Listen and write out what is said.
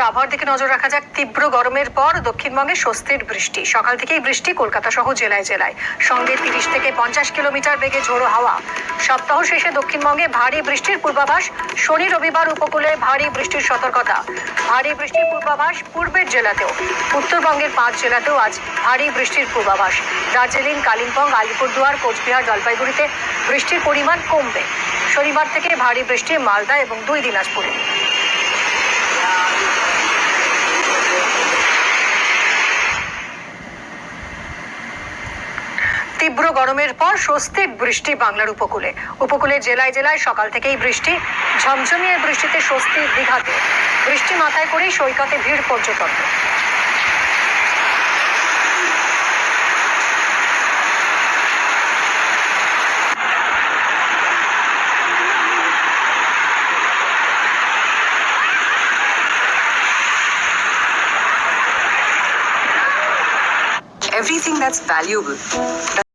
আবহাওয়ার দিকে নজর রাখা যাক। তীব্র গরমের পর দক্ষিণবঙ্গে স্বস্তির বৃষ্টি। সকাল থেকেই বৃষ্টি কলকাতা সহ জেলায় জেলায়। সঙ্গে তিরিশ থেকে পঞ্চাশ কিলোমিটার বেগে ঝোড়ো হাওয়া। সপ্তাহ শেষে দক্ষিণবঙ্গে ভারী বৃষ্টির পূর্বাভাস। শনি, রবিবার উপকূলে ভারী বৃষ্টির সতর্কতা। ভারী বৃষ্টির পূর্বাভাস পূর্বের জেলাতেও। উত্তরবঙ্গের পাঁচ জেলাতেও আজ ভারী বৃষ্টির পূর্বাভাস। দার্জিলিং, কালিম্পং, আলিপুরদুয়ার, কোচবিহার, জলপাইগুড়িতে বৃষ্টির পরিমাণ কমবে। শনিবার থেকে ভারী বৃষ্টি মালদা এবং দুই দিনাজপুরে। তীব্র গরমের পর স্বস্তির বৃষ্টি বাংলার উপকূলে। উপকূলের জেলায় জেলায় সকাল থেকেই বৃষ্টি, ঝমঝমিয়ে বৃষ্টিতে স্বস্তির দীঘাতে বৃষ্টি মাথায় করেই সৈকতে ভিড় পর্যটকদের। Everything that's valuable.